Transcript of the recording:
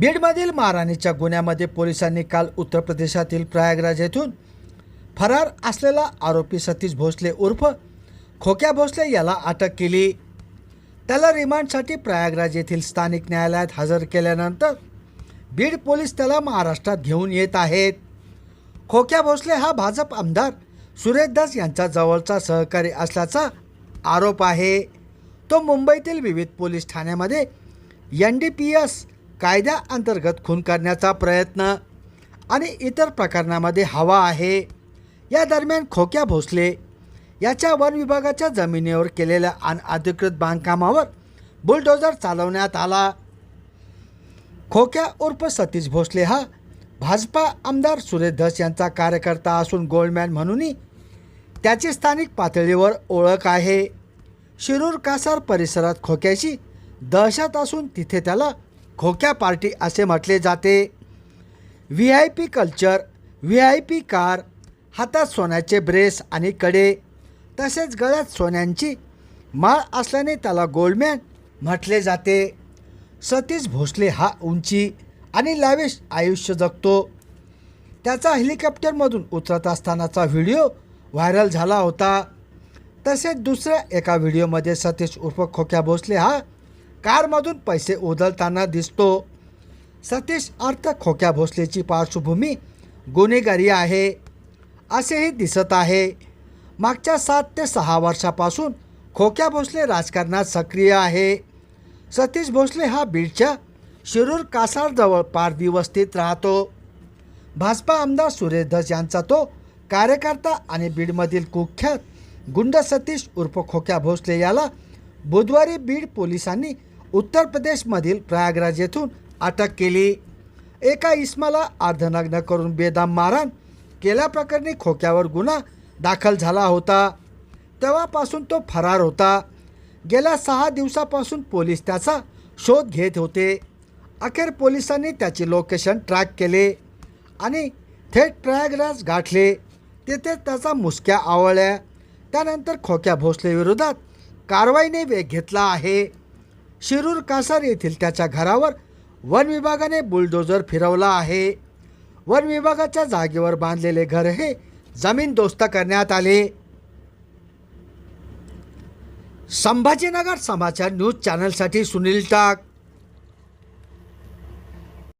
बीडमधील मारहाणीच्या गुन्ह्यामध्ये पोलिसांनी काल उत्तर प्रदेशातील प्रयागराज येथून फरार असलेला आरोपी सतीश भोसले उर्फ खोक्या भोसले याला अटक केली. त्याला रिमांडसाठी प्रयागराज येथील स्थानिक न्यायालयात हजर केल्यानंतर बीड पोलीस त्याला महाराष्ट्रात घेऊन येत आहेत. खोक्या भोसले हा भाजप आमदार सुरेश दास यांचा जवळचा सहकारी असल्याचा आरोप आहे. तो मुंबईतील विविध पोलीस ठाण्यामध्ये एन डी पी एस कायद्याअंतर्गत खून करण्याचा प्रयत्न आणि इतर प्रकरणामध्ये हवा आहे. या दरम्यान खोक्या भोसले याच्या वन विभागाच्या जमिनीवर केलेल्या अनअधिकृत बांधकामावर बुलडोजर चालवण्यात आला. खोक्या उर्फ सतीश भोसले हा भाजपा आमदार सुरेश धस यांचा कार्यकर्ता असून गोल्डमॅन म्हणूनही त्याची स्थानिक पातळीवर ओळख आहे. शिरूर कासार परिसरात खोक्याची दहशत असून तिथे त्याला खोक्या पार्टी असे म्हटले जाते. V I P culture V I P car हातात सोन्याचे ब्रेस आणि कडे तसेच गळ्यात सोन्यांची माळ असल्याने त्याला गोल्डमॅन म्हटले जाते. सतीश भोसले हा उंची आणि लावेश आयुष्य जगतो. त्याचा हेलिकॉप्टरमधून उतरत असतानाचा व्हिडिओ व्हायरल झाला होता. तसेच दुसऱ्या एका व्हिडिओमध्ये सतीश उर्फ खोक्या भोसले हा कारमधून पैसे उधळताना दिसतो. सतीश अर्थ खोक्या भोसलेची पार्श्वभूमी गुन्हेगारी आहे. असेही दिसत आहे. मागच्या सात ते सहा वर्षापासून खोक्या भोसले राजकारणात सक्रिय आहे. सतीश भोसले हा बीडच्या शिरूर कासारजवळ पारधी वस्तीत राहतो. भाजपा आमदार सुरेश धस यांचा तो कार्यकर्ता आणि बीडमधील कुख्यात गुंड सतीश उर्फ खोक्या भोसले याला बुधवारी बीड पोलिसांनी उत्तर प्रदेशमधील प्रयागराज येथून अटक केली. एका इस्माला अर्धनग्न करून बेदाम मारण केल्याप्रकरणी खोक्यावर गुन्हा दाखल झाला होता. तेव्हापासून तो फरार होता. गेल्या सहा दिवसापासून पोलीस त्याचा शोध घेत होते. अखेर पोलिसांनी त्याचे लोकेशन ट्रॅक केले आणि थेट प्रयागराज गाठले. तेथे त्याचा मुसक्या आवळल्या. त्यानंतर खोक्या भोसले विरोधात कारवाईने वेग घेतला आहे. शिरूर कासार येथील त्याच्या घरावर वन विभागाने बुलडोजर फिरवला आहे. वन विभागाच्या जागेवर बांधलेले घर हे जमीनदोस्त करण्यात आले. संभाजीनगर समाचार न्यूज चॅनलसाठी सुनील टाक.